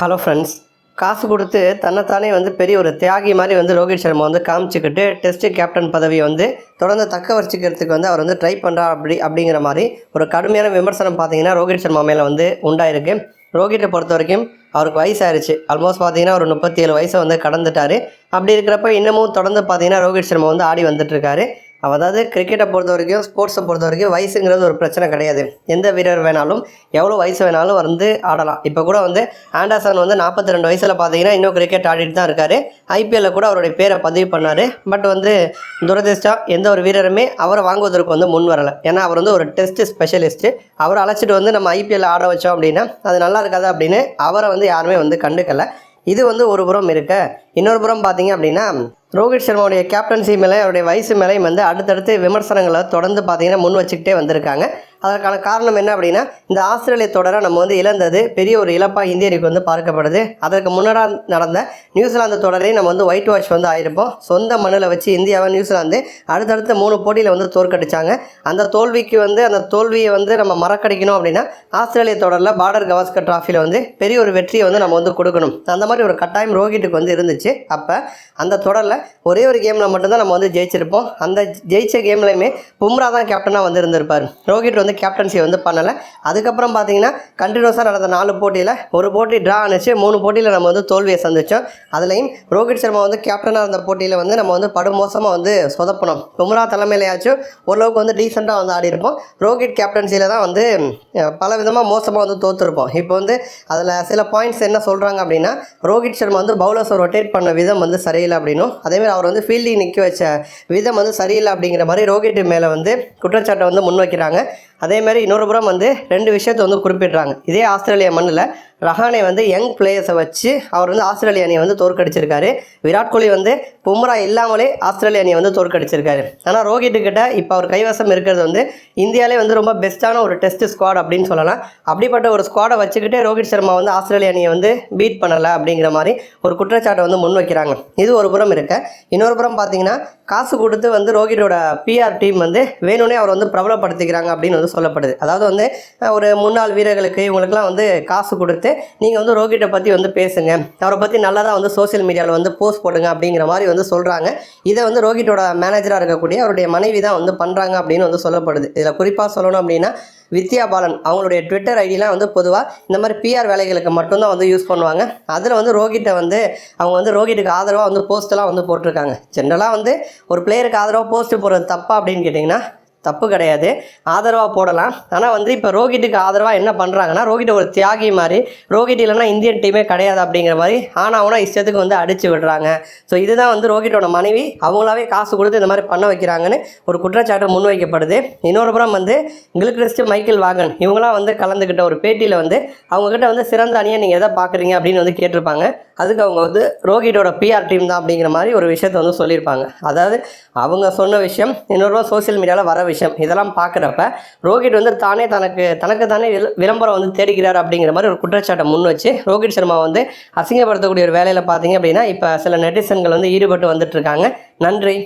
Hello friends காசு கொடுத்து தன்னைத்தானே வந்து பெரிய ஒரு தியாகி மாதிரி வந்து ரோஹித் சர்மா வந்து காமிச்சிக்கிட்டு டெஸ்ட் கேப்டன் பதவியை வந்து தொடர்ந்து தக்க வச்சுக்கிறதுக்கு வந்து அவர் வந்து ட்ரை பண்ணுறா அப்படி அப்படிங்கிற மாதிரி ஒரு கடுமையான விமர்சனம் பார்த்தீங்கன்னா ரோஹித் சர்மா மேலே வந்து உண்டாயிருக்கு. ரோஹித்தை பொறுத்த வரைக்கும் அவருக்கு வயசாயிருச்சு. ஆல்மோஸ்ட் பார்த்தீங்கன்னா ஒரு முப்பத்தி ஏழு வயசை வந்து கடந்துட்டாரு. அப்படி இருக்கிறப்ப இன்னமும் தொடர்ந்து பார்த்தீங்கன்னா ரோஹித் சர்மா வந்து ஆடி வந்துட்டுருக்காரு அதாவது கிரிக்கெட்டை பொறுத்த வரைக்கும் ஸ்போர்ட்ஸை பொறுத்த வரைக்கும் வயசுங்கிறது ஒரு பிரச்சனை கிடையாது. எந்த வீரர் வேணாலும் எவ்வளோ வயசு வேணாலும் வந்து ஆடலாம். இப்போ கூட வந்து ஆண்டர்சன் வந்து நாற்பத்தி ரெண்டு வயசில் பார்த்தீங்கன்னா இன்னும் கிரிக்கெட் ஆடிட்டு தான் இருக்கார். ஐபிஎல்ல கூட அவருடைய பேரை பதிவு பண்ணார். பட் வந்து துரதிர்ஷ்டம் எந்த ஒரு வீரருமே அவரை வாங்குவதற்கு வந்து முன் வரலை. ஏன்னா அவர் வந்து ஒரு டெஸ்ட் ஸ்பெஷலிஸ்ட்டு அவரை அழைச்சிட்டு வந்து நம்ம ஐபிஎல் ஆட வச்சோம் அப்படின்னா அது நல்லா இருக்காது அப்படின்னு அவரை வந்து யாருமே வந்து கண்டுக்கலை. இது வந்து ஒரு புறம் இருக்க. இன்னொரு புறம் பார்த்தீங்க அப்படின்னா ரோஹித் சர்மாவுடைய கேப்டன்சி மேலே அவருடைய வயசு மேலேயும் வந்து அடுத்தடுத்து விமர்சனங்களை தொடர்ந்து பார்த்தீங்கன்னா முன் வச்சுக்கிட்டே வந்திருக்காங்க. அதற்கான காரணம் என்ன அப்படின்னா இந்த ஆஸ்திரேலிய தொடரை நம்ம வந்து இழந்தது பெரிய ஒரு இழப்பாக இந்தியருக்கு வந்து பார்க்கப்படுது. அதற்கு முன்னராக நடந்த நியூசிலாந்து தொடரையும் நம்ம வந்து ஒயிட் வாஷ் வந்து ஆயிருப்போம். சொந்த மண்ணில் வச்சு இந்தியாவை நியூசிலாந்து அடுத்தடுத்த மூணு போட்டியில் வந்து தோற்கடிச்சாங்க. அந்த தோல்விக்கு வந்து அந்த தோல்வியை வந்து நம்ம மறக்கடிக்கணும் அப்படின்னா ஆஸ்திரேலிய தொடரில் பார்டர் கவாஸ்கர் டிராஃபியில் வந்து பெரிய ஒரு வெற்றியை வந்து நம்ம வந்து கொடுக்கணும். அந்த மாதிரி ஒரு கட்டாயம் ரோஹிட்டுக்கு வந்து இருந்துச்சு. அப்போ அந்த தொடரில் ஒரே ஒரு கேமில் மட்டும்தான் நம்ம வந்து ஜெயிச்சிருப்போம். அந்த ஜெயிச்ச கேம்லையுமே பும்ரா தான் கேப்டனாக வந்து இருந்திருப்பார். ரோஹித் வந்து கேப்டன்சி வந்து பண்ணலை. அதுக்கப்புறம் பார்த்தீங்கன்னா கண்டினியூஸாக நடந்த நாலு போட்டியில் ஒரு போட்டி ட்ரா ஆனிச்சு மூணு போட்டியில் நம்ம வந்து தோல்வியை சந்தித்தோம் அதுலேயும் ரோஹித் சர்மா வந்து கேப்டனாக இருந்த போட்டியில் வந்து நம்ம வந்து படுமோசமாக வந்து சொதப்பணும். பும்ரா தலைமையிலையாச்சும் ஓரளவுக்கு வந்து டீசெண்டாக வந்து ஆடி இருப்போம். ரோஹித் கேப்டன்சியில் தான் வந்து பல விதமாக மோசமாக வந்து தோற்றுருப்போம் இப்போ வந்து அதில் சில பாயிண்ட்ஸ் என்ன சொல்கிறாங்க அப்படின்னா ரோஹித் சர்மா வந்து பவுலர்ஸை ரொட்டேட் பண்ண விதம் வந்து சரியில்லை அப்படின்னும். அதேமாதிரி அவர் வந்து ஃபீல்டிங் நிற்க வச்ச விதம் வந்து சரியில்லை அப்படிங்கிற மாதிரி ரோஹித் மேலே வந்து குற்றச்சாட்டை வந்து முன்வைக்கிறாங்க. அதே மாதிரி இன்னொரு புறம் வந்து ரெண்டு விஷயத்தை வந்து குறிப்பிடுறாங்க. இதே ஆஸ்திரேலியா மண்ணில் ரஹானே வந்து யங் பிளேயர்ஸை வச்சு அவர் வந்து ஆஸ்திரேலிய அணியை வந்து தோற்கடிச்சிருக்காரு. விராட் கோலி வந்து பும்ரா இல்லாமலே ஆஸ்திரேலிய அணியை வந்து தோற்கடிச்சிருக்காரு. ஆனால் ரோஹித் கிட்ட இப்போ அவர் கைவசம் இருக்கிறது வந்து இந்தியாவிலே வந்து ரொம்ப பெஸ்ட்டான ஒரு டெஸ்ட் ஸ்குவாட் அப்படின்னு சொல்லலாம். அப்படிப்பட்ட ஒரு ஸ்குவாடை வச்சுக்கிட்டே ரோஹித் சர்மா வந்து ஆஸ்திரேலிய அணியை வந்து பீட் பண்ணலை அப்படிங்கிற மாதிரி ஒரு குற்றச்சாட்டை வந்து முன் வைக்கிறாங்க இது ஒரு புறம் இருக்க. இன்னொரு புறம் பார்த்தீங்கன்னா காசு கொடுத்து வந்து ரோஹிட்டோட பிஆர் டீம் வந்து வேணும்னே அவர் வந்து பிரபலப்படுத்திக்கிறாங்க அப்படின்னு வந்து சொல்லப்படுது. அதாவது வந்து ஒரு முன்னாள் வீரர்களுக்கு இவங்களுக்குலாம் வந்து காசு கொடுத்து நீங்கள் வந்து ரோஹிட்டை பற்றி வந்து பேசுங்க. அவரை பற்றி நல்லதாக வந்து சோஷியல் மீடியாவில் வந்து போஸ்ட் போடுங்க அப்படிங்கிற மாதிரி வந்து சொல்கிறாங்க இதை வந்து ரோஹிட்டோட மேனேஜராக இருக்கக்கூடிய அவருடைய மனைவி தான் வந்து பண்ணுறாங்க அப்படின்னு வந்து சொல்லப்படுது. இதில் குறிப்பாக சொல்லணும் அப்படின்னா வித்யா பாலன் அவங்களுடைய ட்விட்டர் ஐடிலாம் வந்து பொதுவாக இந்த மாதிரி பிஆர் வேலைகளுக்கு மட்டும்தான் வந்து யூஸ் பண்ணுவாங்க. அதில் வந்து ரோஹிட்டை வந்து அவங்க வந்து ரோஹிட்டுக்கு ஆதரவாக வந்து போஸ்ட்டெல்லாம் வந்து போட்டிருக்காங்க. ஜென்ரலாக வந்து ஒரு பிளேயருக்கு ஆதரவாக போஸ்ட்டு போடுறது தப்பா அப்படின்னு கேட்டிங்கன்னா தப்பு கிடையாது. ஆதரவாக போடலாம். ஆனால் வந்து இப்போ ரோஹிட்டுக்கு ஆதரவாக என்ன பண்ணுறாங்கன்னா ரோஹிட் ஒரு தியாகி மாதிரி ரோஹிட் இல்லைன்னா இந்தியன் டீமே கிடையாது அப்படிங்கிற மாதிரி ஆனாவனா இஷ்டத்துக்கு வந்து அடிச்சு விடுறாங்க. ஸோ இதுதான் வந்து ரோஹிட்டோட மனைவி. அவங்களாவே காசு கொடுத்து இந்த மாதிரி பண்ண வைக்கிறாங்கன்னு ஒரு குற்றச்சாட்டு முன்வைக்கப்படுது. இன்னொரு புறம் வந்து கில்கிறிஸ்ட் மைக்கேல் வாகன் இவங்களாம் வந்து கலந்துக்கிட்ட ஒரு பேட்டியில் வந்து அவங்கக்கிட்ட வந்து சிறந்த அணியை நீங்கள் எதை பார்க்குறீங்க அப்படின்னு வந்து கேட்டிருப்பாங்க. அதுக்கு அவங்க வந்து ரோஹிட்டோட பிஆர் டீம் தான் அப்படிங்கிற மாதிரி ஒரு விஷயத்தை வந்து சொல்லியிருப்பாங்க. அதாவது அவங்க சொன்ன விஷயம் இன்னொரு சோஷியல் மீடியாவில் வர விஷயம். இதெல்லாம் பார்க்குறப்ப ரோஹித் வந்து தானே தனக்கு தனக்கு தானே விளம்பரம் வந்து தேடிக்கிறார் அப்படிங்கிற மாதிரி ஒரு குற்றச்சாட்டை முன் வச்சு ரோஹித் சர்மா வந்து அசிங்கப்படுத்தக்கூடிய ஒரு வேலையில் பார்த்தீங்க அப்படின்னா இப்போ சில நெட்டிசன்கள் வந்து ஈடுபட்டு வந்துட்டு இருக்காங்க. நன்றி.